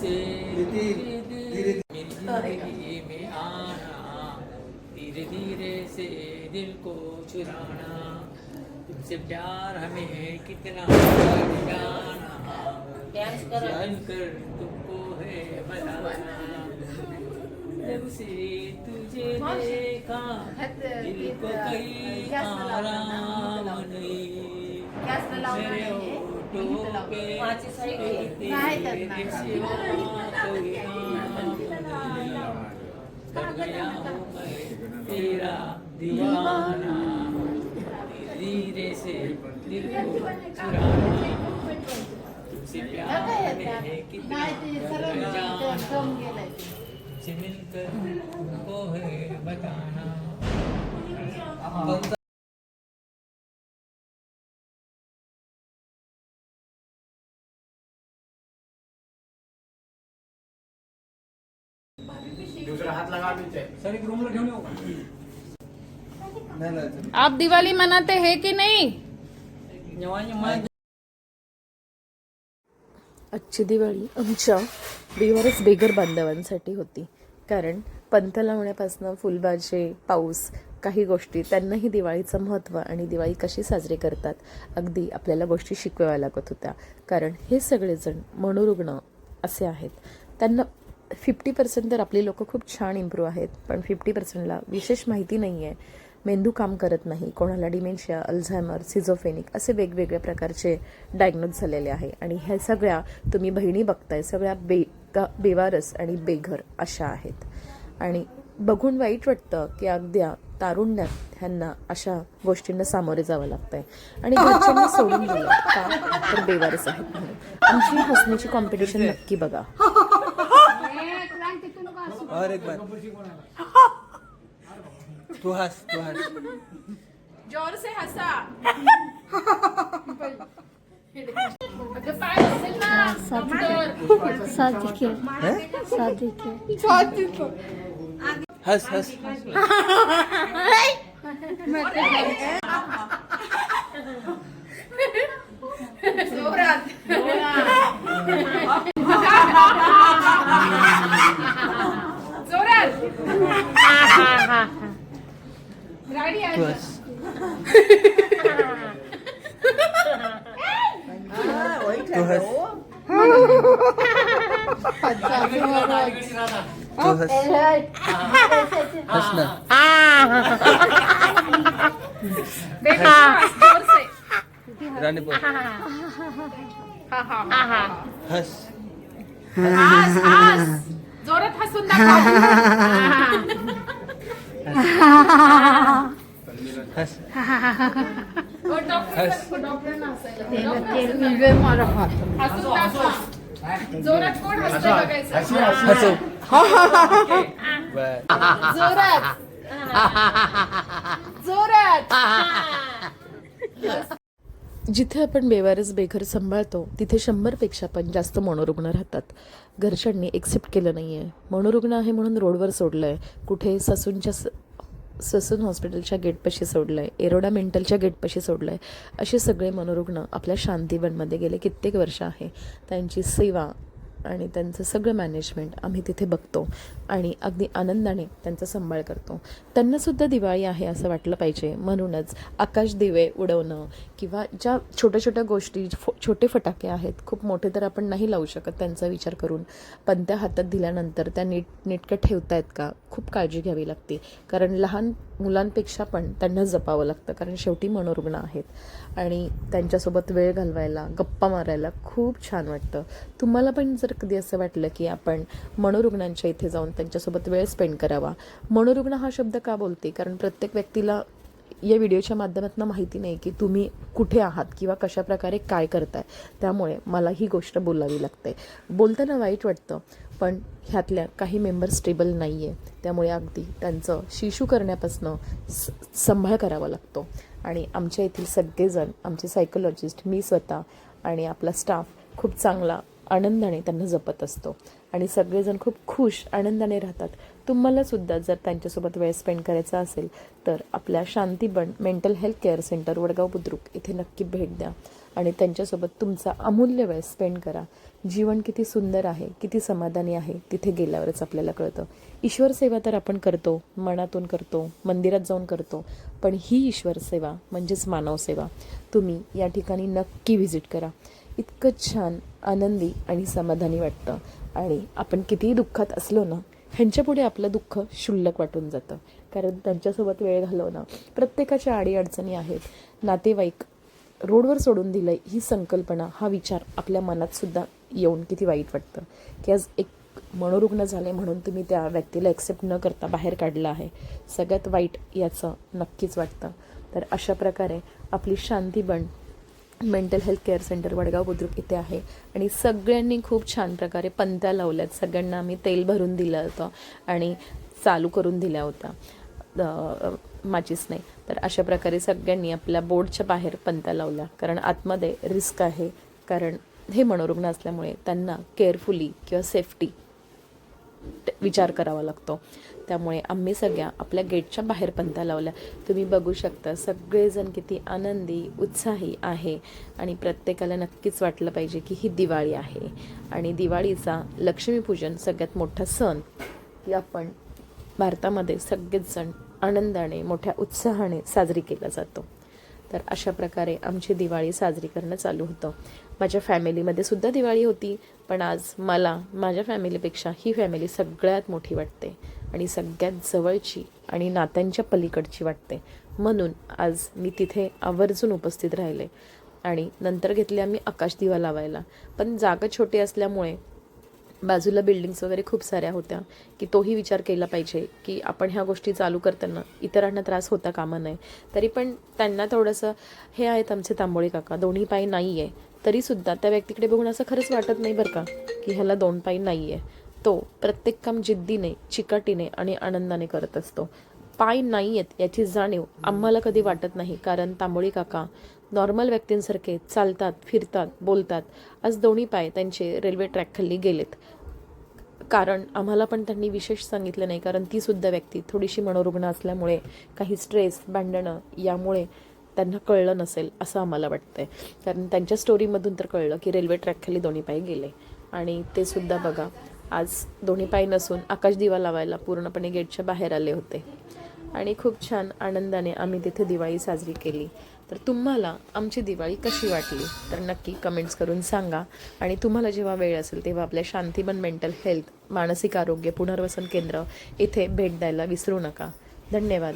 से धीरे धीरे ज़िंदगी में आना धीरे धीरे से दिल को चुराना तुमसे प्यार हमें कितना जाना जान कर तुमको है बताना जब से तुझे देखा दिल को कहीं आराम नहीं मेरे तेरा दीवाना धीरे से दिल को चुराना तुमसे प्यार है कितना जाना मिलकर को है बताना आप दिवाली मनाते हैं कि नहीं? आजची दिवाळी आमच्या बेवारच बेघर बांधवांसाठी होती. कारण पंथ लावण्यापासनं फुलबाजे पाऊस काही गोष्टी त्यांनाही दिवाळीचं महत्त्व आणि दिवाळी कशी साजरी करतात अगदी आपल्याला गोष्टी शिकवाव्या लागत होत्या. कारण हे सगळेजण मनोरुग्ण असे आहेत. त्यांना फिफ्टी पर्सेंट तर आपली लोकं खूप छान इम्प्रूव्ह आहेत पण फिफ्टी पर्सेंटला विशेष माहिती नाही आहे मेंदू काम करत नाही. कोणाला डिमेन्शिया अल्झायमर सिझोफेनिक असे वेगवेगळ्या प्रकारचे डायग्नोज झालेले आहे. आणि ह्या सगळ्या तुम्ही बहिणी बघताय सगळ्या बे बेवारस आणि बेघर अशा आहेत. आणि बघून वाईट वाटतं की अगद्या तारुण्यात ह्यांना अशा गोष्टींना सामोरे जावं लागतंय. आणि घरच्यांनी सोडून दिलं का? तर बेवारस आहेत म्हणून. आमची हसण्याची कॉम्पिटिशन नक्की बघा. और एक बार। तू हंस तू हंस। जोर से हसा। ना कमजोर. शादी के शादी के हंस हंस। जोरात गाडी तू आहे हंस तू हंस तू हंस हंस ना जोर से राणी बोल हंस हास हास जोरात हसून दाखव हंस ओ, डॉक्टर हस. डॉक्टरांना हसायला हसून दाखवा जोरात कोण हसतंय बघायचं? हसो. बर. जोरात. जोरात. जिथे आपण बेवारस बेघर सांभाळतो तिथे शंभरपेक्षा पण जास्त मनोरुग्ण राहतात. घरच्यांनी एक्सेप्ट केलं नाही आहे मनोरुग्ण आहे म्हणून रोडवर सोडलं आहे कुठे ससूनच्या स ससून हॉस्पिटलच्या गेटपाशी सोडलं आहे एरोडा मेंटलच्या गेटपाशी सोडलं आहे असे सगळे मनोरुग्ण आपल्या शांतीवनमध्ये गेले. कित्येक वर्ष आहे. त्यांची सेवा आणि त्यांचं सगळं मॅनेजमेंट आम्ही तिथे बघतो आणि अगदी आनंदाने त्यांचा सांभाळ करतो. त्यांनासुद्धा दिवाळी आहे असं वाटलं पाहिजे. म्हणूनच आकाश दिवे उडवणं किंवा ज्या छोट्या छोट्या गोष्टी फो छोटे फटाके आहेत खूप मोठे तर आपण नाही लावू शकत त्यांचा विचार करून. पण त्या हातात दिल्यानंतर त्या नीट नेटकं ठेवतायत का? खूप काळजी घ्यावी लागते. कारण लहान मुलांपेक्षा पण त्यांना जपावं लागतं कारण शेवटी मनोरुग्ण आहेत. आणि त्यांच्यासोबत वेळ घालवायला गप्पा मारायला खूप छान वाटतं. तुम्हाला पण जर कधी असं वाटलं की आपण मनोरुग्णांच्या इथे जाऊन त्यांच्यासोबत वेळ स्पेंड करावा मनोरुग्ण हा शब्द का बोलते? कारण प्रत्येक व्यक्तीला या व्हिडिओच्या माध्यमातून माहिती नाही की तुम्ही कुठे आहात किंवा कशा प्रकारे काय करताय. त्यामुळे मला ही गोष्ट बोलावी लागते. बोलताना वाईट वाटतं. पण ह्यातल्या काही मेंबर स्टेबल नाही आहे त्यामुळे अगदी त्यांचं शिशू करण्यापासनं स सांभाळ करावा लागतो. आणि आमच्या येथील सगळेजण आमचे सायकोलॉजिस्ट मी स्वतः आणि आपला स्टाफ खूप चांगला आनंदाने त्यांना जपत असतो. आणि सगळेजण खूप खुश आनंदाने राहतात. तुम्हाला सुद्धा जर त्यांच्यासोबत वेळ स्पेंड करायचा असेल तर आपल्या Shantiban mental health care centre Wadgaon Budruk इथे नक्की भेट द्या. आणि त्यांच्यासोबत तुमचा अमूल्य वेळ स्पेंड करा. जीवन किती सुंदर आहे किती समाधानी आहे तिथे गेल्यावरच आपल्याला कळतं. ईश्वर सेवा तर आपण करतो मनातून करतो मंदिरात जाऊन करतो पण ही ईश्वर सेवा म्हणजेच मानव सेवा. तुम्ही या ठिकाणी नक्की व्हिजिट करा. इतकं छान आनंदी आणि समाधानी वाटतं. आणि आपण कितीही दुःखात असलो ना ह्यांच्यापुढे आपलं दुःख क्षुल्लक वाटून जातं. कारण त्यांच्यासोबत वेळ घालवणं प्रत्येकाच्या अडीअडचणी आहेत. नातेवाईक रोडवर सोडून दिलं ही संकल्पना हा विचार आपल्या मनातसुद्धा येऊन किती वाईट वाटतं. की आज एक मनोरुग्ण झाले म्हणून तुम्ही त्या व्यक्तीला ॲक्सेप्ट न करता बाहेर काढलं आहे. सगळ्यात वाईट याचं नक्कीच वाटतं. तर अशा प्रकारे आपली Shanti Shantiban mental health care centre Wadgaon Budruk इथे आहे. आणि सगळ्यांनी खूप छान प्रकारे पंत्या लावल्यात. सगळ्यांना आम्ही तेल भरून दिलं होतं आणि चालू करून दिल्या होत्या. माचीस नाही. तर अशा प्रकारे सगळ्यांनी आपल्या बोर्डच्या बाहेर पंत्या लावल्या. कारण आतमध्ये रिस्क आहे. कारण हे मनोरुग्ण असल्यामुळे त्यांना केअरफुली किंवा सेफ्टी विचार करावा लागतो. त्यामुळे आम्ही सगळ्या आपल्या गेटच्या बाहेर पंथा लावल्या. तुम्ही बघू शकता सगळेजण किती आनंदी उत्साही आहे. आणि प्रत्येकाला नक्कीच वाटलं पाहिजे की ही दिवाळी आहे. आणि दिवाळीचा लक्ष्मीपूजन सगळ्यात मोठा सण. की आपण भारतामध्ये सगळेच जण आनंदाने मोठ्या उत्साहाने साजरी केला जातो. तर अशा प्रकारे आमची दिवाळी साजरी करणं चालू होतं. माझ्या फॅमिलीमध्ये सुद्धा दिवाळी होती पण आज मला माझ्या फॅमिलीपेक्षा ही फॅमिली सगळ्यात मोठी वाटते आणि सगळ्यात जवळची आणि नात्यांच्या पलीकडची वाटते. म्हणून आज मी तिथे आवर्जून उपस्थित राहिले आणि नंतर घेतले आम्ही आकाश दिवा लावायला. पण जागा छोटी असल्यामुळे बाजूला बिल्डिंग्स वगैरे खूप साऱ्या होत्या की तोही विचार केला पाहिजे की आपण ह्या गोष्टी चालू करताना इतरांना त्रास होता कामा नये. तरी पण त्यांना थोडंसं हे आहेत आमचे तांबोळी काका दोन्ही पाय नाही आहे तरीसुद्धा त्या व्यक्तीकडे बघून असं खरंच वाटत नाही बरं का की ह्याला दोन पाय नाही आहे तो प्रत्येक काम जिद्दीने चिकाटीने आणि आनंदाने करत असतो. पाय नाही आहेत याची जाणीव आम्हाला कधी वाटत नाही कारण तांबोळी काका नॉर्मल व्यक्तींसारखे चालतात फिरतात बोलतात. आज दोन्ही पाय त्यांचे रेल्वे ट्रॅकखाली गेलेत. कारण आम्हाला पण त्यांनी विशेष सांगितलं नाही कारण तीसुद्धा व्यक्ती थोडीशी मनोरुग्ण असल्यामुळे काही स्ट्रेस भांडणं यामुळे त्यांना कळलं नसेल असं आम्हाला वाटतंय. कारण त्यांच्या स्टोरीमधून तर कळलं की रेल्वे ट्रॅकखाली दोन्ही पाय गेले. आणि ते सुद्धा बघा आज दोन्ही पाय नसून आकाश दिवा लावायला पूर्णपणे गेटच्या बाहेर आले होते. आणि खूप छान आनंदाने आम्ही तिथे दिवाळी साजरी केली. तर तुम्हाला आमची दिवाळी कशी वाटली? तर नक्की कमेंट्स करून सांगा. आणि तुम्हाला जेव्हा वेळ असेल तेव्हा आपल्या शांतीबन मेंटल हेल्थ मानसिक आरोग्य पुनर्वसन केंद्र इथे भेट द्यायला विसरू नका. धन्यवाद.